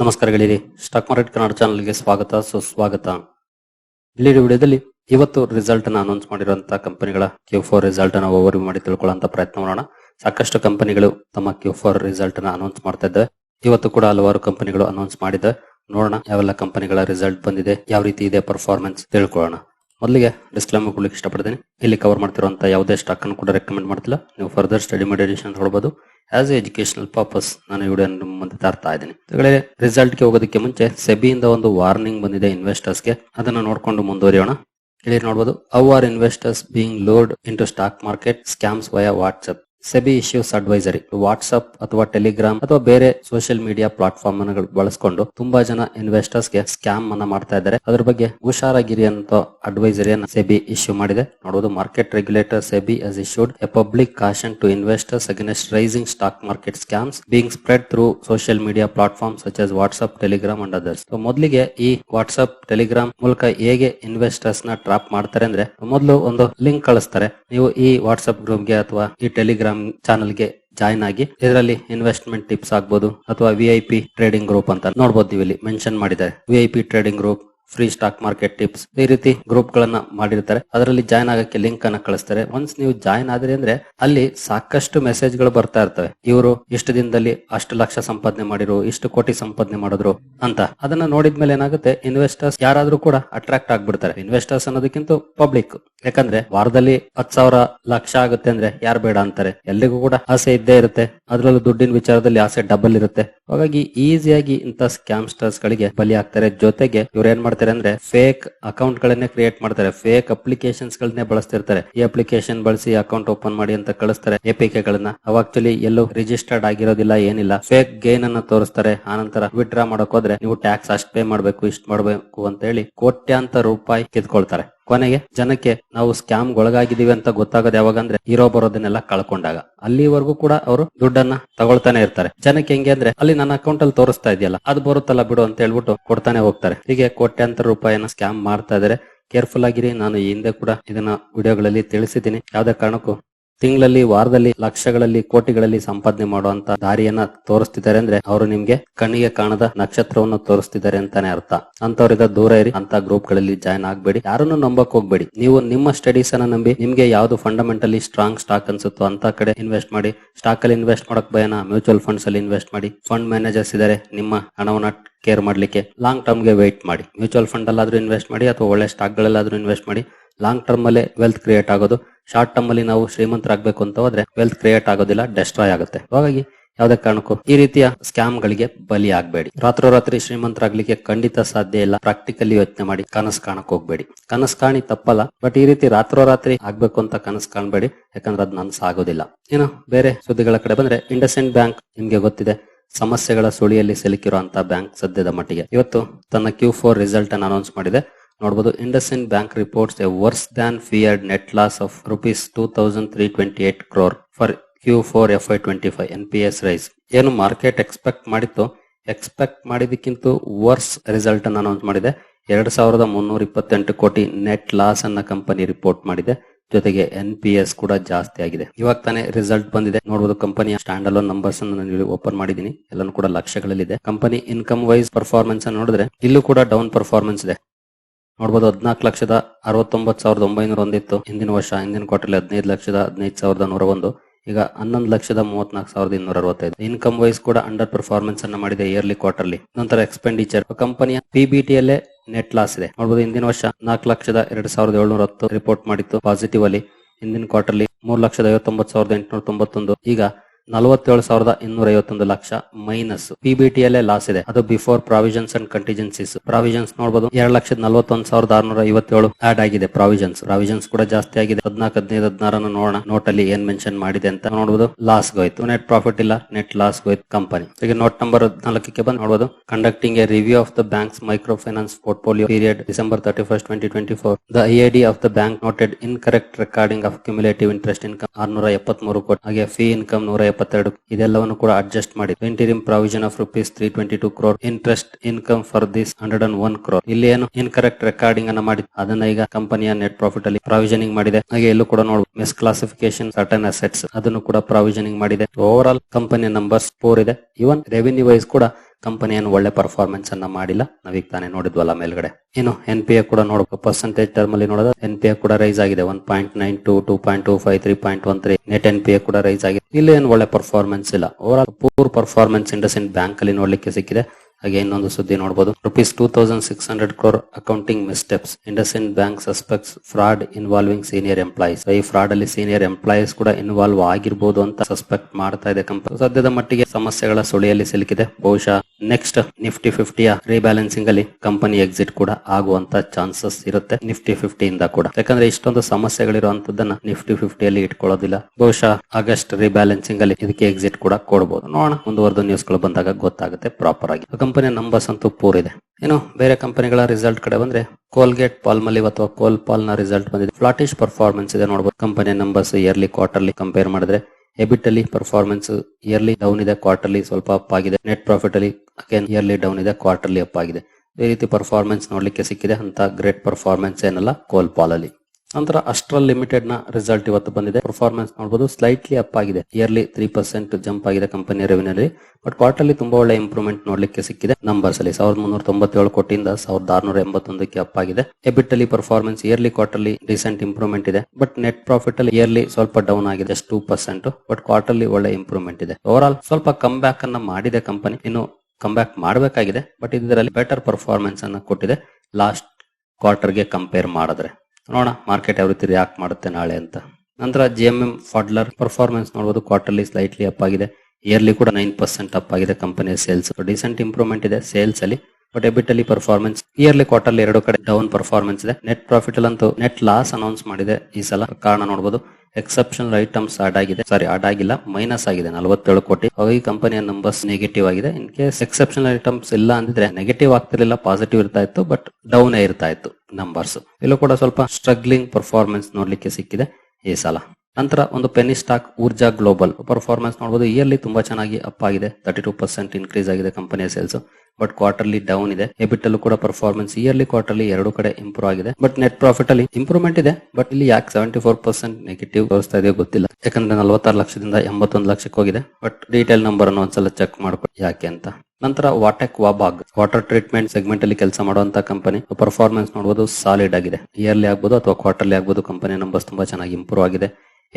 ನಮಸ್ಕಾರಗಳಿರಿ. Stock market Kannada ಚಾನಲ್ಗೆ ಸ್ವಾಗತ, ಸುಸ್ವಾಗತ. ಇಲ್ಲಿ ವಿಡಿಯೋದಲ್ಲಿ ಇವತ್ತು ರಿಸಲ್ಟ್ ಅನ್ನು ಅನೌನ್ಸ್ ಮಾಡಿರುವಂತಹ ಕಂಪನಿಗಳ ಕ್ಯೂ ಫೋರ್ ರಿಸಲ್ಟ್ ಅನ್ನು ಓವರ್ ಮಾಡಿ ತಿಳ್ಕೊಳ್ಳುವಂತ ಪ್ರಯತ್ನ ಮಾಡೋಣ. ಸಾಕಷ್ಟು ಕಂಪನಿಗಳು ತಮ್ಮ ಕ್ಯೂ ಫೋರ್ ರಿಸಲ್ಟ್ ಅನ್ನು ಅನೌನ್ಸ್ ಮಾಡ್ತಾ ಇದ್ದಾರೆ. ಇವತ್ತು ಕೂಡ ಹಲವಾರು ಕಂಪನಿಗಳು ಅನೌನ್ಸ್ ಮಾಡಿದ. ನೋಡೋಣ ಯಾವೆಲ್ಲ ಕಂಪನಿಗಳ ರಿಸಲ್ಟ್ ಬಂದಿದೆ, ಯಾವ ರೀತಿ ಇದೆ ಪರ್ಫಾರ್ಮೆನ್ಸ್ ತಿಳ್ಕೊಳ್ಳೋಣ. ಮೊದಲಿಗೆ ಡಿಸ್ಕ್ಲೈಮರ್ ಕೊಡ್ಲಿಕ್ಕೆ ಇಷ್ಟಪಡ್ತೀನಿ. ಇಲ್ಲಿ ಕವರ್ ಮಾಡ್ತಿರುವಂತಹ ಯಾವುದೇ ಸ್ಟಾಕ್ ಅನ್ನು ಕೂಡ ರೆಕಮೆಂಡ್ ಮಾಡ್ತಿಲ್ಲ. ನೀವು ಫರ್ದರ್ ಸ್ಟಡಿ ಮೆಡಿಟೇಷನ್ ನೋಡಬಹುದು ಆಸ್ ಎ ಎಜುಕೇಶನಲ್ ಪರ್ಪಸ್ ನಾನು ವಿಡಿಯೋ ನಿಮ್ಮ ಮುಂದೆ ತರ್ತಾ ಇದ್ದೀನಿ. ರಿಸಲ್ಟ್ಗೆ ಹೋಗೋದಕ್ಕೆ ಮುಂಚೆ ಸೆಬಿಯಿಂದ ಒಂದು ವಾರ್ನಿಂಗ್ ಬಂದಿದೆ ಇನ್ವೆಸ್ಟರ್ಸ್ಗೆ. ಅದನ್ನ ನೋಡ್ಕೊಂಡು ಮುಂದುವರಿಯೋಣ. ಇಲ್ಲಿ ನೋಡಬಹುದು how are investors being lured into stock market scams via WhatsApp SEBI issues advisory WhatsApp ಅಥವಾ ಟೆಲಿಗ್ರಾಮ್ ಅಥವಾ ಬೇರೆ ಸೋಷಿಯಲ್ ಮೀಡಿಯಾ ಪ್ಲಾಟ್ಫಾರ್ಮ್ ಅನ್ನು ಬಳಸ್ಕೊಂಡು ತುಂಬಾ ಜನ ಇನ್ವೆಸ್ಟರ್ಸ್ಗೆ ಸ್ಕ್ಯಾಮ್ ಅನ್ನ ಮಾಡ್ತಾ ಇದ್ದಾರೆ. ಅದ್ರ ಬಗ್ಗೆ ಹುಷಾರಾಗಿರಿ ಅಂತ ಅಡ್ವೈಸರಿಯನ್ನು ಸೆಬಿ ಇಶ್ಯೂ ಮಾಡಿದೆ. ನೋಡೋದು market regulator SEBI has issued a public caution to investors against rising stock market scams being spread through social media platform such as WhatsApp Telegram and others ಮೊದಲಿಗೆ ಈ ವಾಟ್ಸ್ಆಪ್ ಟೆಲಿಗ್ರಾಮ್ ಮೂಲಕ ಹೇಗೆ ಇನ್ವೆಸ್ಟರ್ಸ್ನ trap ಮಾಡ್ತಾರೆ ಅಂದ್ರೆ, ಮೊದಲು ಒಂದು ಲಿಂಕ್ ಕಳಿಸ್ತಾರೆ. ನೀವು ಈ ವಾಟ್ಸ್ಆಪ್ ಗ್ರೂಪ್ಗೆ ಅಥವಾ ಈ ಟೆಲಿಗ್ರಾಮ್ ಚಾನಲ್ಗೆ ಜಾಯ್ನ್ ಆಗಿ ಇದರಲ್ಲಿ ಇನ್ವೆಸ್ಟ್ಮೆಂಟ್ ಟಿಪ್ಸ್ ಆಗ್ಬೋದು ಅಥವಾ V I P trading group ಅಂತ ನೋಡಬಹುದು ನೀವು ಇಲ್ಲಿ ಮೆನ್ಷನ್ ಮಾಡಿದ್ದಾರೆ V I P trading group free stock market tips ಈ ರೀತಿ ಗ್ರೂಪ್ ಗಳನ್ನ ಮಾಡಿರ್ತಾರೆ. ಅದರಲ್ಲಿ ಜಾಯ್ನ್ ಆಗಕ್ಕೆ ಲಿಂಕ್ ಅನ್ನ ಕಳಿಸ್ತಾರೆ. ಒನ್ಸ್ ನೀವು ಜಾಯ್ನ್ ಆದ್ರಿ ಅಂದ್ರೆ ಅಲ್ಲಿ ಸಾಕಷ್ಟು ಮೆಸೇಜ್ಗಳು ಬರ್ತಾ ಇರ್ತವೆ. ಇವರು ಇಷ್ಟು ದಿನದಲ್ಲಿ ಅಷ್ಟು ಲಕ್ಷ ಸಂಪಾದನೆ ಮಾಡಿರು, ಇಷ್ಟು ಕೋಟಿ ಸಂಪಾದನೆ ಮಾಡಿದ್ರು ಅಂತ. ಅದನ್ನ ನೋಡಿದ್ಮೇಲೆ ಏನಾಗುತ್ತೆ ಇನ್ವೆಸ್ಟರ್ಸ್ ಯಾರಾದ್ರೂ ಕೂಡ ಅಟ್ರಾಕ್ಟ್ ಆಗ್ಬಿಡ್ತಾರೆ. ಇನ್ವೆಸ್ಟರ್ಸ್ ಅನ್ನೋದಕ್ಕಿಂತ ಪಬ್ಲಿಕ್ ಯಾಕಂದ್ರೆ ವಾರದಲ್ಲಿ ಹತ್ ಸಾವಿರ ಲಕ್ಷ ಆಗುತ್ತೆ ಅಂದ್ರೆ ಯಾರು ಬೇಡ ಅಂತಾರೆ. ಎಲ್ಲಿಗೂ ಕೂಡ ಆಸೆ ಇದ್ದೇ ಇರುತ್ತೆ. ಅದ್ರಲ್ಲೂ ದುಡ್ಡಿನ ವಿಚಾರದಲ್ಲಿ ಆಸೆ ಡಬಲ್ ಇರುತ್ತೆ. ಹಾಗಾಗಿ ಈಸಿಯಾಗಿ ಇಂತ ಸ್ಕ್ಯಾಮ್ಸ್ಟರ್ಸ್ ಗಳಿಗೆ ಬಲಿ ಆಗ್ತಾರೆ ಜೊತೆಗೆ ಇವ್ರು ಏನ್ ಮಾಡ್ತಾರೆ ಅಂದ್ರೆ ಫೇಕ್ ಅಕೌಂಟ್ ಗಳನ್ನೇ ಕ್ರಿಯೇಟ್ ಮಾಡ್ತಾರೆ. ಫೇಕ್ ಅಪ್ಲಿಕೇಶನ್ಸ್ ಗಳನ್ನೇ ಬಳಸ್ತಿರ್ತಾರೆ. ಈ ಅಪ್ಲಿಕೇಶನ್ ಬಳಸಿ ಅಕೌಂಟ್ ಓಪನ್ ಮಾಡಿ ಅಂತ ಕಳಿಸ್ತಾರೆ ಎಪಿಕೆ ಗಳನ್ನ. ಅವಾಕ್ಚುಲಿ ಎಲ್ಲೂ ರಿಜಿಸ್ಟರ್ಡ್ ಆಗಿರೋದಿಲ್ಲ, ಏನಿಲ್ಲ. ಫೇಕ್ ಗೇನ್ ಅನ್ನ ತೋರಿಸ್ತಾರೆ. ಆನಂತರ ವಿಡ್ರಾ ಮಾಡಕ್ ಹೋದ್ರೆ ನೀವು ಟ್ಯಾಕ್ಸ್ ಅಷ್ಟ್ ಪೇ ಮಾಡ್ಬೇಕು, ಇಷ್ಟ್ ಮಾಡ್ಬೇಕು ಅಂತ ಹೇಳಿ ಕೋಟ್ಯಾಂತರ ರೂಪಾಯಿ ಕಿತ್ಕೊಳ್ತಾರೆ. ಕೊನೆಗೆ ಜನಕ್ಕೆ ನಾವು ಸ್ಕ್ಯಾಮ್ ಒಳಗಾಗಿದ್ದೀವಿ ಅಂತ ಗೊತ್ತಾಗೋದು ಯಾವಾಗ ಅಂದ್ರೆ ಇರೋ ಬರೋದನ್ನೆಲ್ಲ ಕಳ್ಕೊಂಡಾಗ. ಅಲ್ಲಿವರೆಗೂ ಕೂಡ ಅವರು ದುಡ್ಡನ್ನ ತಗೊಳ್ತಾನೆ ಇರ್ತಾರೆ. ಜನಕ್ಕೆ ಹೆಂಗೆ ಅಂದ್ರೆ ಅಲ್ಲಿ ನನ್ನ ಅಕೌಂಟ್ ಅಲ್ಲಿ ತೋರಿಸ್ತಾ ಇದೆಯಲ್ಲ, ಅದು ಬರುತ್ತಲ್ಲ ಬಿಡು ಅಂತ ಹೇಳ್ಬಿಟ್ಟು ಕೊಡ್ತಾನೆ ಹೋಗ್ತಾರೆ. ಹೀಗೆ ಕೋಟ್ಯಾಂತರ ರೂಪಾಯಿನ ಸ್ಕ್ಯಾಮ್ ಮಾಡ್ತಾ ಇದಾರೆ. ಕೇರ್ಫುಲ್ ಆಗಿರಿ, ನಾನು ಈ ಹಿಂದೆ ಕೂಡ ಇದನ್ನ ವಿಡಿಯೋಗಳಲ್ಲಿ ತಿಳಿಸಿದ್ದೀನಿ. ಯಾವ್ದೇ ಕಾರಣಕ್ಕೂ ತಿಂಗಳಲ್ಲಿ, ವಾರದಲ್ಲಿ, ಲಕ್ಷಗಳಲ್ಲಿ, ಕೋಟಿಗಳಲ್ಲಿ ಸಂಪಾದನೆ ಮಾಡುವಂತ ದಾರಿಯನ್ನ ತೋರಿಸ್ತಿದ್ದಾರೆ ಅಂದ್ರೆ ಅವರು ನಿಮ್ಗೆ ಕಣ್ಣಿಗೆ ಕಾಣದ ನಕ್ಷತ್ರವನ್ನು ತೋರಿಸ್ತಿದ್ದಾರೆ ಅಂತಾನೆ ಅರ್ಥ. ಅಂತವ್ರಿಂದ ದೂರ ಇರಿ ಅಂತ ಗ್ರೂಪ್ಗಳಲ್ಲಿ ಜಾಯ್ನ್ ಆಗ್ಬೇಡಿ. ಯಾರನ್ನು ನಂಬಕ್ ಹೋಗ್ಬೇಡಿ. ನೀವು ನಿಮ್ಮ ಸ್ಟಡೀಸ್ ಅನ್ನ ನಂಬಿ ನಿಮ್ಗೆ ಯಾವ್ದು ಫಂಡಮೆಂಟಲಿ ಸ್ಟ್ರಾಂಗ್ ಸ್ಟಾಕ್ ಅನ್ಸುತ್ತೋ ಅಂತ ಕಡೆ ಇನ್ವೆಸ್ಟ್ ಮಾಡಿ. ಸ್ಟಾಕ್ ಅಲ್ಲಿ ಇನ್ವೆಸ್ಟ್ ಮಾಡಕ್ ಭಯನ ಮ್ಯೂಚುವಲ್ ಫಂಡ್ಸ್ ಅಲ್ಲಿ ಇನ್ವೆಸ್ಟ್ ಮಾಡಿ. ಫಂಡ್ ಮ್ಯಾನೇಜರ್ಸ್ ಇದಾರೆ, ನಿಮ್ಮ ಹಣವನ್ನ ಕೇರ್ ಮಾಡ್ಲಿಕ್ಕೆ ಲಾಂಗ್ ಟರ್ಮ್ಗೆ ವೇಟ್ ಮಾಡಿ. ಮ್ಯೂಚುವಲ್ ಫಂಡ್ ಅಲ್ಲಾದ್ರೂ ಇನ್ವೆಸ್ಟ್ ಮಾಡಿ ಅಥವಾ ಒಳ್ಳೆ ಸ್ಟಾಕ್ ಗಳಲ್ಲಾದ್ರೂ ಇನ್ವೆಸ್ಟ್ ಮಾಡಿ. ಲಾಂಗ್ ಟರ್ಮ್ ಅಲ್ಲಿ ವೆಲ್ತ್ ಕ್ರಿಯೇಟ್ ಆಗೋದು. ಶಾರ್ಟ್ ಟರ್ಮ್ ಅಲ್ಲಿ ನಾವು ಶ್ರೀಮಂತರಾಗಬೇಕು ಅಂತ ಹೋದ್ರೆ ವೆಲ್ತ್ ಕ್ರಿಯೇಟ್ ಆಗೋದಿಲ್ಲ ಡೆಸ್ಟ್ರಾಯ್ ಆಗುತ್ತೆ. ಹಾಗಾಗಿ ಯಾವ್ದೇ ಕಾರಣಕ್ಕೂ ಈ ರೀತಿಯ ಸ್ಕ್ಯಾಮ್ ಗಳಿಗೆ ಬಲಿ ಆಗ್ಬೇಡಿ. ರಾತ್ರೋರಾತ್ರಿ ಶ್ರೀಮಂತರಾಗ್ಲಿಕ್ಕೆ ಖಂಡಿತ ಸಾಧ್ಯ ಇಲ್ಲ. ಪ್ರಾಕ್ಟಿಕಲಿ ಯೋಚನೆ ಮಾಡಿ ಕನಸು ಕಾಣಕ್ ಹೋಗ್ಬೇಡಿ. ಕನಸು ಕಾಣಿ ತಪ್ಪಲ್ಲ ಬಟ್ ಈ ರೀತಿ ರಾತ್ರೋರಾತ್ರಿ ಆಗ್ಬೇಕು ಅಂತ ಕನಸು ಕಾಣಬೇಡಿ. ಯಾಕಂದ್ರೆ ಅದ್ ನನ್ಸ ಆಗೋದಿಲ್ಲ ಏನೋ ಬೇರೆ ಸುದ್ದಿಗಳ ಕಡೆ ಬಂದ್ರೆ ಇಂಡಸ್ಇಂಡ್ ಬ್ಯಾಂಕ್ ನಿಮ್ಗೆ ಗೊತ್ತಿದೆ. ಸಮಸ್ಯೆಗಳ ಸುಳಿಯಲ್ಲಿ ಸಿಲುಕಿರುವಂತಹ ಬ್ಯಾಂಕ್ ಸದ್ಯದ ಮಟ್ಟಿಗೆ. ಇವತ್ತು ತನ್ನ ಕ್ಯೂ ಫೋರ್ ರಿಸಲ್ಟ್ ಅನ್ನು ಅನೌನ್ಸ್ ಮಾಡಿದೆ. ನೋಡಬಹುದು IndusInd bank reports a worse than feared net loss of rupees two thousand three twenty eight crore for Q four F Y twenty five N P S rise ಏನು market expect ಮಾಡಿತ್ತು? Expect ಮಾಡಿದಕ್ಕಿಂತ worse result ಅನ್ನು announce ಮಾಡಿದೆ. ಎರಡ್ ಸಾವಿರದ ಮುನ್ನೂರ ಇಪ್ಪತ್ತೆಂಟು ಕೋಟಿ ನೆಟ್ ಲಾಸ್ ಅನ್ನ ಕಂಪನಿ ರಿಪೋರ್ಟ್ ಮಾಡಿದೆ. ಜೊತೆಗೆ ಎನ್ ಪಿ ಎಸ್ ಕೂಡ ಜಾಸ್ತಿ ಆಗಿದೆ. ಇವಾಗ ತಾನೇ ರಿಸಲ್ಟ್ ಬಂದಿದೆ. ನೋಡಬಹುದು ಕಂಪನಿಯ ಸ್ಟ್ಯಾಂಡ್ ಅಲೋನ್ ನಂಬರ್ಸ್ ಅನ್ನು ನಾನು ಓಪನ್ ಮಾಡಿದೀನಿ ಎಲ್ಲಾನು ಕೂಡ ಲಕ್ಷಗಳಲ್ಲಿದೆ ಕಂಪನಿ ಇನ್ಕಮ್ ವೈಸ್ ಪರ್ಫಾರ್ಮೆನ್ಸ್ ನೋಡಿದ್ರೆ ಇಲ್ಲೂ ಕೂಡ ಡೌನ್ ಪರ್ಫಾರ್ಮೆನ್ಸ್ ಇದೆ. ನೋಡಬಹುದು ಹದಿನಾಲ್ಕು ಲಕ್ಷದ ಅರವತ್ತೊಂಬತ್ತು ಸಾವಿರದ ಒಂಬೈನೂರ ಒಂದಿತ್ತು. ಹಿಂದಿನ ವರ್ಷ, ಹಿಂದಿನ ಕ್ವಾರ್ಟರ್ಲಿ ಹದಿನೈದು ಲಕ್ಷದ ಹದಿನೈದು ಸಾವಿರದ ನೂರ ಒಂದು ಈಗ ಹನ್ನೊಂದು ಲಕ್ಷದ ಮೂವತ್ನಾಲ್ಕು ಸಾವಿರದ ಇನ್ನೂರ ಅರವತ್ತೈದು ಇನ್ಕಮ್ ವೈಸ್ ಕೂಡ ಅಂಡರ್ ಪರ್ಫಾರ್ಮೆನ್ಸ್ ಅನ್ನ ಮಾಡಿದೆ ಇಯರ್ಲಿ ಕ್ವಾರ್ಟರ್ಲಿ. ನಂತರ ಎಕ್ಸ್ಪೆಂಡಿಚರ್. ಕಂಪನಿಯ ಪಿಬಿಟಿ ಅಲ್ಲೇ ನೆಟ್ ಲಾಸ್ ಇದೆ. ನೋಡಬಹುದು ಹಿಂದಿನ ವರ್ಷ ನಾಲ್ಕು ಲಕ್ಷದ ಎರಡ್ ಸಾವಿರದ ಏಳ್ನೂರ ಹತ್ತು ರಿಪೋರ್ಟ್ ಮಾಡಿತ್ತು ಪಾಸಿಟಿವ್ ಅಲ್ಲಿ. ಹಿಂದಿನ ಕ್ವಾರ್ಟರ್ಲಿ ಮೂರ್ ಲಕ್ಷದ ಐವತ್ತೊಂಬತ್ತು ಸಾವಿರದ ಎಂಟುನೂರ ತೊಂಬತ್ತೊಂದು. ಈಗ ನಲವತ್ತೇಳು ಸಾವಿರದ ಇನ್ನೂರ ಐವತ್ತೊಂದು ಲಕ್ಷ ಮೈನಸ್. ಪಿಬಿಟಿ ಅಲ್ಲೇ ಲಾಸ್ ಇದೆ. ಅದು before provisions and contingencies provisions ನೋಡಬಹುದು ಎರಡ್ ಲಕ್ಷದ ನಲವತ್ತೊಂದು ಸಾವಿರದ ಆರ್ನೂರ ಐವತ್ತೇಳು ಆಡ್ ಆಗಿದೆ ಪ್ರಾವಿಷನ್ಸ್ ಪ್ರಾವಿಷನ್ಸ್ ಕೂಡ ಜಾಸ್ತಿ ಆಗಿದೆ. ಹದಿನಾಲ್ಕು, ಹದಿನೈದು, ಹದಿನಾರನ್ನು ನೋಡೋಣ. ನೋಟ್ ಅಲ್ಲಿ ಏನ್ ಮೆನ್ಷನ್ ಮಾಡಿದೆ ಅಂತ ನೋಡಬಹುದು ಲಾಸ್ ಗೋಯ್ತು. ನೆಟ್ ಪ್ರಾಫಿಟ್ ಇಲ್ಲ. ನೆಟ್ ಲಾಸ್ ಗೋಯ್ತು ಕಂಪನಿ ಈಗ ನೋಟ್ ನಂಬರ್ ಹದಿನಾಲ್ಕಕ್ಕೆ ಬಂದು ನೋಡಬಹುದು conducting a review of the bank's micro finance portfolio period December thirty first twenty twenty four the IID of the bank noted incorrect recording of cumulative interest income ಆರ್ನೂರ ಎಪ್ಪತ್ಮೂರು ಕೋಟಿ. ಹಾಗೆ fee income ನೂರ ಎಪ್ಪತ್ತೆರಡು ಇದೆಲ್ಲವನ್ನು ಕೂಡ ಅಡ್ಜಸ್ಟ್ ಮಾಡಿ. Interim provision of rupees three twenty two crore interest income for this hundred and one crore ಇಲ್ಲಿ ಏನು ಇನ್ಕರೆಕ್ಟ್ ರೆಕಾರ್ಡಿಂಗ್ ಅನ್ನ ಮಾಡಿ ಅದನ್ನ ಈಗ ಕಂಪನಿಯ ನೆಟ್ ಪ್ರಾಫಿಟ್ ಅಲ್ಲಿ ಪ್ರಾವಿಷನಿಂಗ್ ಮಾಡಿದೆ. ಹಾಗೆ ಎಲ್ಲೂ ಕೂಡ ನೋಡಿ ಮಿಸ್ ಕ್ಲಾಸಿಫಿಕೇಶನ್ ಸರ್ಟನ್ ಅಸೆಟ್ಸ್ ಅದನ್ನು ಕೂಡ ಪ್ರಾವಿಷನಿಂಗ್ ಮಾಡಿದೆ. ಓವರ್ ಆಲ್ ಕಂಪನಿಯ ನಂಬರ್ಸ್ ಫೋರ್ ಇದೆ. ಇವನ್ ರೆವಿನ್ಯೂ ವೈಸ್ ಕೂಡ ಕಂಪನಿ ಏನು ಒಳ್ಳೆ ಪರ್ಫಾರ್ಮೆನ್ಸ್ ಅನ್ನ ಮಾಡಿಲ್ಲ. ನಾವೀಗ ತಾನೇ ನೋಡಿದ್ವಲ್ಲ ಮೇಲ್ಗಡೆ. ಏನು ಎನ್ ಪಿ ಎ ಕೂಡ ನೋಡಬೇಕು. ಪರ್ಸೆಂಟೇಜ್ ಟರ್ಮ್ ಅಲ್ಲಿ ನೋಡಿದ್ರೆ ಎನ್ ಪಿ ಎ ಕೂಡ ರೈಸ್ ಆಗಿದೆ. One point nine two two point two five three point one three net N P A ಕೂಡ ರೈಸ್ ಆಗಿದೆ. ಇಲ್ಲಿ ಏನು ಒಳ್ಳೆ ಪರ್ಫಾರ್ಮೆನ್ಸ್ ಇಲ್ಲ. Over poor performance IndusInd bank ಅಲ್ಲಿ ನೋಡ್ಲಿಕ್ಕೆ ಸಿಕ್ಕಿದೆ. ಹಾಗೆ ಇನ್ನೊಂದು ಸುದ್ದಿ ನೋಡಬಹುದು rupees two thousand six hundred crore accounting missteps IndusInd bank suspects fraud involving senior employees ಈ ಫ್ರಾಡ್ ಅಲ್ಲಿ ಸೀನಿಯರ್ ಎಂಪ್ಲಾಯೀಸ್ ಕೂಡ ಇನ್ವಾಲ್ವ್ ಆಗಿರ್ಬೋದು ಅಂತ ಸಸ್ಪೆಕ್ಟ್ ಮಾಡ್ತಾ ಇದೆ ಕಂಪನಿ ಸದ್ಯದ ಮಟ್ಟಿಗೆ ಸಮಸ್ಯೆಗಳ ಸುಳಿಯಲ್ಲಿ ಸಿಲುಕಿದೆ. ಬಹುಶಃ ನೆಕ್ಸ್ಟ್ ನಿಫ್ಟಿ ಫಿಫ್ಟಿಯ ರೀಬ್ಯಾಲೆನ್ಸಿಂಗ್ ಅಲ್ಲಿ ಕಂಪನಿ ಎಕ್ಸಿಟ್ ಕೂಡ ಆಗುವಂತ ಚಾನ್ಸಸ್ ಇರುತ್ತೆ ನಿಫ್ಟಿ ಫಿಫ್ಟಿ ಇಂದ ಕೂಡ. ಯಾಕಂದ್ರೆ ಇಷ್ಟೊಂದು ಸಮಸ್ಯೆಗಳಿರುವಂತದ್ದನ್ನ ನಿಫ್ಟಿ ಫಿಫ್ಟಿಯಲ್ಲಿ ಇಟ್ಕೊಳ್ಳೋದಿಲ್ಲ. ಬಹುಶಃ ಆಗಸ್ಟ್ ರೀಬ್ಯಾಲೆನ್ಸಿಂಗ್ ಅಲ್ಲಿ ಇದಕ್ಕೆ ಎಕ್ಸಿಟ್ ಕೂಡ ಕೊಡಬಹುದು ನೋಡೋಣ. ಮುಂದುವರೆದ ನ್ಯೂಸ್ಗಳು ಬಂದಾಗ ಗೊತ್ತಾಗುತ್ತೆ ಪ್ರಾಪರ್ ಆಗಿ. ಕಂಪನಿಯ ನಂಬರ್ಸ್ ಅಂತೂ ಪೂರ್ ಇದೆ. ಏನೋ ಬೇರೆ ಕಂಪನಿಗಳ ರಿಸಲ್ಟ್ ಕಡೆ ಬಂದ್ರೆ ಕೋಲ್ಗೇಟ್ ಪಾಲ್ಮಲಿವ್ ಅಥವಾ ಕೋಲ್ ಪಾಲ್ನ ರಿಸಲ್ಟ್ ಬಂದಿದೆ. ಫ್ಲಾಟಿಶ್ ಪರ್ಫಾರ್ಮೆನ್ಸ್ ಇದೆ ನೋಡಬಹುದು ಕಂಪನಿಯ ನಂಬರ್ಸ್ ಇಯರ್ಲಿ ಕ್ವಾರ್ಟರ್ಲಿ ಕಂಪೇರ್ ಮಾಡಿದ್ರೆ ಎಬಿಟ್ ಅಲ್ಲಿ ಪರ್ಫಾರ್ಮೆನ್ಸ್ ಇಯರ್ಲಿ ಡೌನ್ ಇದೆ ಕ್ವಾರ್ಟರ್ಲಿ ಸ್ವಲ್ಪ ಅಪ್ ಆಗಿದೆ. ನೆಟ್ ಪ್ರಾಫಿಟ್ ಅಲ್ಲಿ ಅಗೇನ್ ಇಯರ್ಲಿ ಡೌನ್ ಇದೆ ಕ್ವಾರ್ಟರ್ಲಿ ಅಪ್ ಆಗಿದೆ. ಈ ರೀತಿ ಪರ್ಫಾರ್ಮೆನ್ಸ್ ನೋಡ್ಲಿಕ್ಕೆ ಸಿಕ್ಕಿದೆ. ಅಂತ ಗ್ರೇಟ್ ಪರ್ಫಾರ್ಮೆನ್ಸ್ ಏನಲ್ಲ ಕೋಲ್ ಪಾಲ್ ಅಲ್ಲಿ. ನಂತರ ಅಸ್ಟ್ರಲ್ ಲಿಮಿಟೆಡ್ನ ರಿಸಲ್ಟ್ ಇವತ್ತು ಬಂದಿದೆ. ಪರ್ಫಾರ್ಮೆನ್ಸ್ ನೋಡಬಹುದು ಸ್ಲೈಟ್ಲಿ ಅಪ್ ಆಗಿದೆ. ಇಯರ್ಲಿ ತ್ರೀ ಪರ್ಸೆಂಟ್ ಜಂಪ್ ಆಗಿದೆ ಕಂಪನಿ ಅಲ್ಲಿ. ಬಟ್ ಕ್ವಾರ್ಟರ್ಲಿ ತುಂಬಾ ಒಳ್ಳೆ ಇಂಪ್ರೂವ್ಮೆಂಟ್ ನೋಡ್ಲಿಕ್ಕೆ ಸಿಕ್ಕಿದೆ. ನಂಬರ್ಸ್ ಅಲ್ಲಿ ಸಾವಿರದ ಮುನ್ನೂರ ತೊಂಬತ್ತೇಳು ಕೋಟಿಯಿಂದ ಸಾವಿರದ ಆರ್ನೂರ ಎಂಬತ್ತೊಂದಕ್ಕೆ ಅಪ್ ಆಗಿದೆ. ಎಬಿಟ್ ಅಲ್ಲಿ performance yearly quarterly recent improvement ಇದೆ. ಬಟ್ ನೆಟ್ ಪ್ರಾಫಿಟ್ ಅಲ್ಲಿ ಇಯರ್ಲಿ ಸ್ವಲ್ಪ ಡೌನ್ ಆಗಿದೆ ಟೂ ಪರ್ಸೆಂಟ್ ಬಟ್ ಕ್ವಾರ್ಟರ್ಲಿ ಒಳ್ಳೆ ಇಂಪ್ರೂವ್ಮೆಂಟ್ ಇದೆ. ಓವರ್ ಆಲ್ ಸ್ವಲ್ಪ ಕಮ್ ಬ್ಯಾಕ್ ಅನ್ನ ಮಾಡಿದೆ ಕಂಪನಿ ಇನ್ನು ಕಮ್ ಬ್ಯಾಕ್ ಮಾಡಬೇಕಾಗಿದೆ. ಬಟ್ ಇದರಲ್ಲಿ ಬೆಟರ್ ಪರ್ಫಾರ್ಮೆನ್ಸ್ ಅನ್ನ ಕೊಟ್ಟಿದೆ. ಲಾಸ್ಟ್ ಕ್ವಾರ್ಟರ್ಗೆ ಕಂಪೇರ್ ಮಾಡಿದ್ರೆ. ನೋಡೋಣ, ಮಾರ್ಕೆಟ್ ಯಾವ ರೀತಿ ರಿಯಾಕ್ಟ್ ಮಾಡುತ್ತೆ ನಾಳೆ ಅಂತ. ನಂತರ G M M Pfaudler performance ನೋಡಬಹುದು ಕ್ವಾರ್ಟರ್ಲಿ ಸ್ಲೈಟ್ಲಿ ಅಪ್ ಆಗಿದೆ. ಇಯರ್ಲಿ ಕೂಡ ನೈನ್ ಪರ್ಸೆಂಟ್ ಅಪ್ ಆಗಿದೆ ಕಂಪನಿಯ ಸೇಲ್ಸ್ ಡಿಸೆಂಟ್ ಇಂಪ್ರೂವ್ಮೆಂಟ್ ಇದೆ ಸೇಲ್ಸ್ ಅಲ್ಲಿ. ಬಟ್ ಎಬಿಟ್ ಅಲ್ಲಿ ಪರ್ಫಾರ್ಮೆನ್ಸ್ ಇಯರ್ಲಿ ಕ್ವಾರ್ಟರ್ಲಿ ಎರಡು ಕಡೆ ಡೌನ್ ಪರ್ಫಾರ್ಮೆನ್ಸ್ ಇದೆ. ನೆಟ್ ಪ್ರಾಫಿಟ್ ಅಂತೂ ನೆಟ್ ಲಾಸ್ ಅನೌನ್ಸ್ ಮಾಡಿದೆ ಈ ಸಲ. ಕಾರಣ ನೋಡಬಹುದು ಎಕ್ಸೆಪ್ಷನಲ್ ಐಟಮ್ಸ್ ಆಡ್ ಆಗಿದೆ. ಸಾರಿ ಆಡ್ ಆಗಿಲ್ಲ ಮೈನಸ್ ಆಗಿದೆ, ನಲವತ್ತೇಳು ಕೋಟಿ. ಹಾಗಾಗಿ ಕಂಪನಿಯ ನಂಬರ್ಸ್ ನೆಗೆಟಿವ್ ಆಗಿದೆ. ಇನ್ ಕೇಸ್ ಎಕ್ಸೆಪ್ಷನಲ್ ಐಟಮ್ಸ್ ಇಲ್ಲ ಅಂದಿದ್ರೆ ನೆಗೆಟಿವ್ ಆಗ್ತಿರ್ಲಿಲ್ಲ ಪಾಸಿಟಿವ್ ಇರ್ತಾ ಇತ್ತು ಬಟ್ ಡೌನ್ ಇರ್ತಾ ಇತ್ತು. ನಂಬರ್ಸ್ ಇಲ್ಲೂ ಕೂಡ ಸ್ವಲ್ಪ ಸ್ಟ್ರಗ್ಲಿಂಗ್ ಪರ್ಫಾರ್ಮೆನ್ಸ್ ನೋಡ್ಲಿಕ್ಕೆ ಸಿಕ್ಕಿದೆ ಈ ಸಲ. ನಂತರ ಒಂದು penny stock Urja global performance ನೋಡಬಹುದು ಇಯರ್ಲಿ ತುಂಬಾ ಚೆನ್ನಾಗಿ ಅಪ್ ಆಗಿದೆ. ತರ್ಟಿ ಟೂ ಪರ್ಸೆಂಟ್ ಇನ್ಕ್ರೀಸ್ ಆಗಿದೆ ಕಂಪನಿಯ ಸೇಲ್ಸ್ ಬಟ್ ಕ್ವಾರ್ಟರ್ಲಿ ಡೌನ್ ಇದೆ. ಎಬಿಟ್ ಅಲ್ಲೂ ಕೂಡ ಪರ್ಫಾರ್ಮೆನ್ಸ್ ಇಯರ್ಲಿ ಕ್ವಾರ್ಟರ್ಲಿ ಎರಡು ಕಡೆ ಇಂಪ್ರೂವ್ ಆಗಿದೆ. ಬಟ್ ನೆಟ್ ಪ್ರಾಫಿಟ್ ಅಲ್ಲಿ ಇಂಪ್ರೂವ್ಮೆಂಟ್ ಇದೆ. ಬಟ್ ಇಲ್ಲಿ ಯಾಕೆ ಸೆವೆಂಟಿ ಫೋರ್ ಪರ್ಸೆಂಟ್ ನೆಗೆಟಿವ್ ತೋರಿಸ್ತಾ ಇದೆಯೋ ಗೊತ್ತಿಲ್ಲ. ಯಾಕಂದ್ರೆ ನಲವತ್ತಾರು ಲಕ್ಷದಿಂದ ಎಂಬತ್ತೊಂದು ಲಕ್ಷಕ್ಕೆ ಹೋಗಿದೆ. ಬಟ್ ಡೀಟೇಲ್ ನಂಬರ್ ಅನ್ನು ಒಂದ್ಸಲ ಚೆಕ್ ಮಾಡ್ಕೊಳ್ಳಿ ಯಾಕೆ ಅಂತ. ನಂತರ Vatech Wabag. Water treatment segment ಅಲ್ಲಿ ಕೆಲಸ ಮಾಡುವಂತ ಕಂಪನಿ ಪರ್ಫಾರ್ಮೆನ್ಸ್ ನೋಡಬಹುದು ಸಾಲಿಡ್ ಆಗಿದೆ. ಇಯರ್ಲಿ ಆಗ್ಬೋದು ಅಥವಾ ಕ್ವಾರ್ಟರ್ಲಿ ಆಗ್ಬೋದು ಕಂಪನಿ ನಂಬರ್ಸ್ ತುಂಬಾ ಚೆನ್ನಾಗಿ ಇಂಪ್ರೂವ್ ಆಗಿದೆ.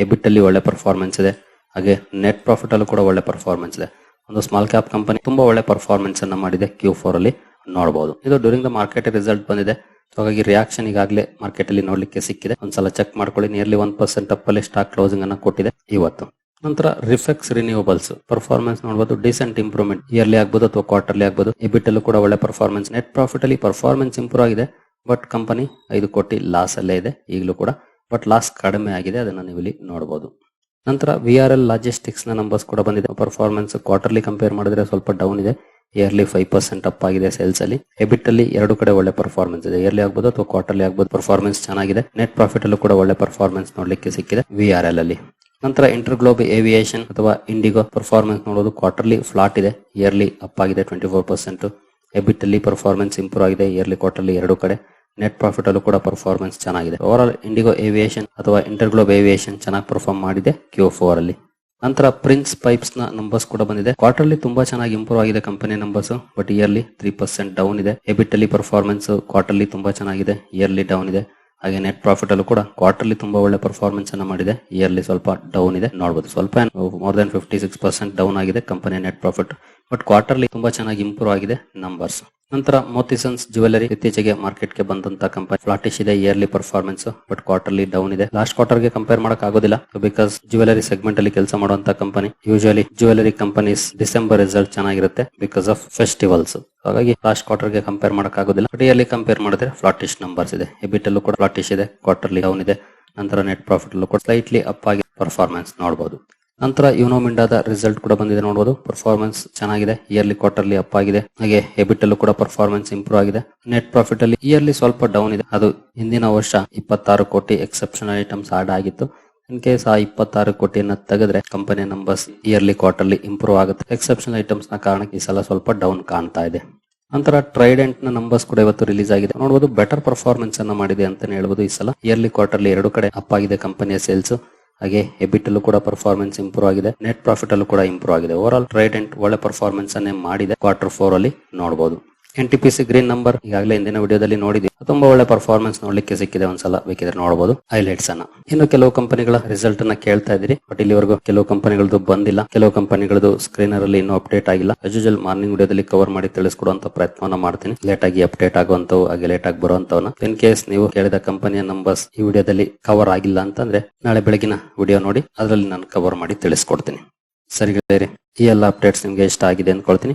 ಎಬಿಟ್ ಅಲ್ಲಿ ಒಳ್ಳೆ ಪರ್ಫಾರ್ಮೆನ್ಸ್ ಇದೆ. ಹಾಗೆ ನೆಟ್ ಪ್ರಾಫಿಟ್ ಅಲ್ಲೂ ಕೂಡ ಒಳ್ಳೆ ಪರ್ಫಾರ್ಮೆನ್ಸ್ ಇದೆ. ಒಂದು ಸ್ಮಾಲ್ ಕ್ಯಾಪ್ ಕಂಪನಿ ತುಂಬಾ ಒಳ್ಳೆ ಪರ್ಫಾರ್ಮೆನ್ಸ್ ಅನ್ನ ಮಾಡಿದೆ ಕ್ಯೂ ಫೋರ್ ಅಲ್ಲಿ ನೋಡಬಹುದು ಇದು ಡ್ಯೂರಿಂಗ್ ದ ಮಾರ್ಕೆಟ್ ರಿಸಲ್ಟ್ ಬಂದಿದೆ. ಹಾಗಾಗಿ ರಿಯಾಕ್ಷನ್ ಈಗಾಗಲೇ ಮಾರ್ಕೆಟ್ ಅಲ್ಲಿ ನೋಡ್ಲಿಕ್ಕೆ ಸಿಕ್ಕಿದೆ. ಒಂದ್ಸಲ ಚೆಕ್ ಮಾಡ್ಕೊಳ್ಳಿ. ನಿಯರ್ಲಿ ಒನ್ ಪರ್ಸೆಂಟ್ ಅಪ್ ಅಲ್ಲಿ ಸ್ಟಾಕ್ ಕ್ಲೋಸಿಂಗ್ ಅನ್ನ ಕೊಟ್ಟಿದೆ ಇವತ್ತು. ನಂತರ ರಿಫೆಕ್ಸ್ ರಿನ್ಯೂವಲ್ಸ್ ಪರ್ಫಾರ್ಮೆನ್ಸ್ ನೋಡಬಹುದು ಡಿಸೆಂಟ್ ಇಂಪ್ರೂವ್ಮೆಂಟ್ ಇಯರ್ಲಿ ಆಗ್ಬೋದು ಅಥವಾ ಕ್ವಾರ್ಟರ್ಲಿ ಆಗ್ಬೋದು. ಎಬಿಟ್ ಅಲ್ಲೂ ಕೂಡ ಒಳ್ಳೆ ಪರ್ಫಾರ್ಮೆನ್ಸ್ ನೆಟ್ ಪ್ರಾಫಿಟ್ ಅಲ್ಲಿ ಪರ್ಫಾರ್ಮೆನ್ಸ್ ಇಂಪ್ರೂವ್ ಆಗಿದೆ ಬಟ್ ಕಂಪನಿ ಐದು ಕೋಟಿ ಲಾಸ್ ಅಲ್ಲೇ ಇದೆ, ಈಗಲೂ ಕೂಡ ಬಟ್ ಲಾಸ್ ಕಡಿಮೆ ಆಗಿದೆ, ಅದನ್ನ ನೀವು ಇಲ್ಲಿ ನೋಡಬಹುದು ನಂತರ ವಿ ಆರ್ ಎಲ್ ಲಾಜಿಸ್ಟಿಕ್ಸ್ನ ನಂಬರ್ಸ್ ಕೂಡ ಬಂದಿದೆ. ಪರ್ಫಾರ್ಮೆನ್ಸ್ ಕ್ವಾರ್ಟರ್ಲಿ ಕಂಪೇರ್ ಮಾಡಿದ್ರೆ ಸ್ವಲ್ಪ ಡೌನ್ ಇದೆ ಇಯರ್ಲಿ ಫೈವ್ ಪರ್ಸೆಂಟ್ ಅಪ್ ಆಗಿದೆ ಸೇಲ್ಸ್ ಅಲ್ಲಿ. ಎಬಿಟ್ ಅಲ್ಲಿ ಎರಡು ಕಡೆ ಒಳ್ಳೆ ಪರ್ಫಾರ್ಮೆನ್ಸ್ ಇದೆ ಇಯರ್ಲಿ ಆಗ್ಬೋದು ಅಥವಾ ಕ್ವಾರ್ಟರ್ಲಿ ಆಗ್ಬೋದು ಪರ್ಫಾರ್ಮೆನ್ಸ್ ಚೆನ್ನಾಗಿದೆ ನೆಟ್ ಪ್ರಾಫಿಟ್ ಅಲ್ಲೂ ಕೂಡ ಒಳ್ಳೆ ಪರ್ಫಾರ್ಮೆನ್ಸ್ ನೋಡ್ಲಿಕ್ಕೆ ಸಿಕ್ಕಿದೆ ವಿ ಆರ್ ಎಲ್ ಅಲ್ಲಿ. ನಂತರ ಇಂಟರ್ ಗ್ಲೋಬ್ ಏವಿಯೇಷನ್ ಅಥವಾ ಇಂಡಿಗೋ ಪರ್ಫಾರ್ಮೆನ್ಸ್ ನೋಡೋದು ಕ್ವಾರ್ಟರ್ಲಿ ಫ್ಲಾಟ್ ಇದೆ. ಇಯರ್ಲಿ ಅಪ್ ಆಗಿದೆ ಟ್ವೆಂಟಿ ಫೋರ್ ಪರ್ಸೆಂಟ್. ಎಬಿಟ್ ಅಲ್ಲಿ ಪರ್ಫಾರ್ಮೆನ್ಸ್ ಇಂಪ್ರೂವ್ ಆಗಿದೆ. ಇಯರ್ಲಿ ಕ್ವಾರ್ಟರ್ಲಿ ಎರಡು ಕಡೆ. ನೆಟ್ ಪ್ರಾಫಿಟ್ ಅಲ್ಲೂ ಕೂಡ ಪರ್ಫಾರ್ಮೆನ್ಸ್ ಚೆನ್ನಾಗಿದೆ. ಓವರ್ ಆಲ್ ಇಂಡಿಗೋ ಏವಿಯೇಷನ್ ಅಥವಾ ಇಂಟರ್ ಗ್ಲೋಬ್ ಏವಿಯೇಷನ್ ಚೆನ್ನಾಗಿ ಪರ್ಫಾರ್ಮ್ ಮಾಡಿದೆ ಕ್ಯೂ ಫೋರ್ ಅಲ್ಲಿ. ನಂತರ ಪ್ರಿನ್ಸ್ ಪೈಪ್ಸ್ನ ನಂಬರ್ಸ್ ಕೂಡ ಬಂದಿದೆ. ಕ್ವಾರ್ಟರ್ಲಿ ತುಂಬಾ ಚೆನ್ನಾಗಿ ಇಂಪ್ರೂವ್ ಆಗಿದೆ company numbers but yearly three percent down ಇದೆ. ಎಬಿಟ್ ಅಲ್ಲಿ ಪರ್ಫಾರ್ಮೆನ್ಸ್ ಕ್ವಾರ್ಟರ್ಲಿ ತುಂಬಾ ಚೆನ್ನಾಗಿದೆ. ಇಯರ್ಲಿ ಡೌನ್ ಇದೆ. ಹಾಗೆ ನೆಟ್ ಪ್ರಾಫಿಟ್ ಅಲ್ಲೂ ಕೂಡ ಕ್ವಾರ್ಟರ್ಲಿ ತುಂಬಾ ಒಳ್ಳೆ ಪರ್ಫಾರ್ಮೆನ್ಸ್ ಅನ್ನ ಮಾಡಿದೆ. ಇಯರ್ಲಿ ಸ್ವಲ್ಪ ಡೌನ್ ಇದೆ. ನೋಡಬಹುದು ಸ್ವಲ್ಪ more than fifty six percent down ಆಗಿದೆ ಕಂಪನಿಯ ನೆಟ್ ಪ್ರಾಫಿಟ್ ಬಟ್ ಕ್ವಾರ್ಟರ್ಲಿ ತುಂಬಾ ಚೆನ್ನಾಗಿ ಇಂಪ್ರೂವ್ ಆಗಿದೆ ನಂಬರ್ಸ್ ನಂತರ ಮೋತಿಸನ್ಸ್ ಜ್ಯುವೆಲರಿ ಇತ್ತೀಚೆಗೆ ಮಾರ್ಕೆಟ್ಗೆ ಬಂದಂತ ಕಂಪನಿ ಫ್ಲಾಟಿಶ್ ಇದೆ yearly performance but quarterly down ಇದೆ. ಲಾಸ್ಟ್ ಕ್ವಾರ್ಟರ್ಗೆ ಕಂಪೇರ್ ಮಾಡಕ್ ಆಗೋದಿಲ್ಲ. ಬಿಕಾಸ್ ಜ್ಯುವೆಲರಿ ಸೆಗ್ಮೆಂಟ್ ಅಲ್ಲಿ ಕೆಲಸ ಮಾಡುವಂತ company usually jewellery companies December result ಚೆನ್ನಾಗಿರುತ್ತೆ ಬಿಕಾಸ್ ಆಫ್ ಫೆಸ್ಟಿವಲ್ಸ್ ಹಾಗಾಗಿ ಲಾಸ್ಟ್ ಕ್ವಾರ್ಟರ್ಗೆ ಕಂಪೇರ್ ಮಾಡಕ್ ಆಗೋದಿಲ್ಲ. ಬಟ್ ಇಯರ್ಲಿ ಕಂಪೇರ್ ಮಾಡಿದ್ರೆ ಫ್ಲಾಟಿಶ್ ನಂಬರ್ಸ್ ಇದೆ. ಎಬಿಟ್ ಅಲ್ಲೂ ಕೂಡ ಫ್ಲಾಟಿಶ್ ಇದೆ ಕ್ವಾರ್ಟರ್ಲಿ ಡೌನ್ ಇದೆ. ನಂತರ ನೆಟ್ ಪ್ರಾಫಿಟ್ ಅಲ್ಲೂ ಕೂಡ ಸ್ಲೈಟ್ಲಿ ಅಪ್ ಆಗಿ ಪರ್ಫಾರ್ಮೆನ್ಸ್ ನೋಡಬಹುದು ನಂತರ ಯುನೋಮಿಂಡಾದ ರಿಸಲ್ಟ್ ಕೂಡ ಬಂದಿದೆ ನೋಡಬಹುದು ಪರ್ಫಾರ್ಮೆನ್ಸ್ ಚೆನ್ನಾಗಿದೆ. ಇಯರ್ಲಿ ಕ್ವಾರ್ಟರ್ಲಿ ಅಪ್ ಆಗಿದೆ. ಹಾಗೆ ಹೆಬಿಟ್ ಅಲ್ಲೂ ಕೂಡ ಪರ್ಫಾರ್ಮೆನ್ಸ್ ಇಂಪ್ರೂವ್ ಆಗಿದೆ. ನೆಟ್ ಪ್ರಾಫಿಟ್ ಅಲ್ಲಿ ಇಯರ್ಲಿ ಸ್ವಲ್ಪ ಡೌನ್ ಇದೆ. ಅದು ಹಿಂದಿನ ವರ್ಷ ಇಪ್ಪತ್ತಾರು ಕೋಟಿ ಎಕ್ಸೆಪ್ಷನಲ್ ಐಟಮ್ಸ್ ಆಡ್ ಆಗಿತ್ತು. ಇನ್ ಕೇಸ್ ಆ ಇಪ್ಪತ್ತಾರು ಕೋಟಿಯನ್ನ ತೆಗೆದ್ರೆ ಕಂಪನಿಯ ನಂಬರ್ಸ್ ಇಯರ್ಲಿ ಕ್ವಾರ್ಟರ್ಲಿ ಇಂಪ್ರೂವ್ ಆಗುತ್ತೆ. ಎಕ್ಸೆಪ್ಷನಲ್ ಐಟಮ್ಸ್ನ ಕಾರಣಕ್ಕೆ ಈ ಸಲ ಸ್ವಲ್ಪ ಡೌನ್ ಕಾಣ್ತಾ ಇದೆ. ನಂತರ ಟ್ರೈಡೆಂಟ್ನ ನಂಬರ್ಸ್ ಕೂಡ ಇವತ್ತು ರಿಲೀಸ್ ಆಗಿದೆ. ನೋಡಬಹುದು ಬೆಟರ್ ಪರ್ಫಾರ್ಮೆನ್ಸ್ ಅನ್ನ ಮಾಡಿದೆ ಅಂತಾನೆ ಹೇಳ್ಬೋದು ಈ ಸಲ. ಇಯರ್ಲಿ ಕ್ವಾರ್ಟರ್ಲಿ ಎರಡು ಕಡೆ ಅಪ್ ಆಗಿದೆ ಕಂಪನಿಯ ಸೇಲ್ಸ್ ಹಾಗೆ ಎಬಿಟ್ ಅಲ್ಲೂ ಕೂಡ ಪರ್ಫಾರ್ಮೆನ್ಸ್ ಇಂಪ್ರೂವ್ ಆಗಿದೆ. ನೆಟ್ ಪ್ರಾಫಿಟ್ ಅಲ್ಲೂ ಕೂಡ ಇಂಪ್ರೂವ್ ಆಗಿದೆ. ಓವರ್ ಆಲ್ ಟ್ರೈಡೆಂಟ್ ಒಳ್ಳೆ ಪರ್ಫಾರ್ಮೆನ್ಸ್ ಅನ್ನೇ ಮಾಡಿದೆ. ಕ್ವಾರ್ಟರ್ ಫೋರ್ ಅಲ್ಲಿ ನೋಡಬಹುದು N T P C green number ಈಗಾಗಲೇ ಹಿಂದಿನ ವಿಡಿಯೋದಲ್ಲಿ ನೋಡಿದ್ವಿ. ತುಂಬಾ ಒಳ್ಳೆ ಪರ್ಫಾರ್ಮೆನ್ಸ್ ನೋಡ್ಲಿಕ್ಕೆ ಸಿಕ್ಕಿದೆ ಒಂದ್ಸಲ. ಬೇಕಿದ್ರೆ ನೋಡಬಹುದು ಹೈಲೈಟ್ಸ್ ಅನ್ನ. ಇನ್ನು ಕೆಲವು ಕಂಪನಿಗಳ ರಿಸಲ್ಟ್ ಅನ್ನ ಕೇಳ್ತಾ ಇದ್ರಿ ಬಟ್ ಇಲ್ಲಿವರೆಗೂ ಕೆಲವು ಕಂಪನಿಗಳದ್ದು ಬಂದಿಲ್ಲ. ಕೆಲವು ಕಂಪನಿಗಳದ್ದು ಸ್ಕ್ರೀನರ್ ಅಲ್ಲಿ ಇನ್ನೂ ಅಪ್ಡೇಟ್ ಆಗಿಲ್ಲ. ಯೂಶುವಲ್ ಮಾರ್ನಿಂಗ್ ವಿಡಿಯೋದಲ್ಲಿ ಕವರ್ ಮಾಡಿ ತಿಳಿಸ್ಕೊಡುವಂತ ಪ್ರಯತ್ನವನ್ನ ಮಾಡ್ತೀನಿ. ಲೇಟ್ ಆಗಿ ಅಪ್ಡೇಟ್ ಆಗುವಂತವು, ಹಾಗೆ ಲೇಟ್ ಆಗಿ ಬರುವಂತವನ್ನ. ಇನ್ ಕೇಸ್ ನೀವು ಕೇಳಿದ ಕಂಪನಿಯ ನಂಬರ್ಸ್ ಈ ವಿಡಿಯೋದಲ್ಲಿ ಕವರ್ ಆಗಿಲ್ಲ ಅಂತಂದ್ರೆ ನಾಳೆ ಬೆಳಗಿನ ವಿಡಿಯೋ ನೋಡಿ. ಅದರಲ್ಲಿ ನಾನು ಕವರ್ ಮಾಡಿ ತಿಳಿಸ್ಕೊಡ್ತೀನಿ. ಸರಿ ಈ ಎಲ್ಲ ಅಪ್ಡೇಟ್ಸ್ ನಿಮ್ಗೆ ಇಷ್ಟ ಆಗಿದೆ ಅಂದ್ಕೊಳ್ತೀನಿ.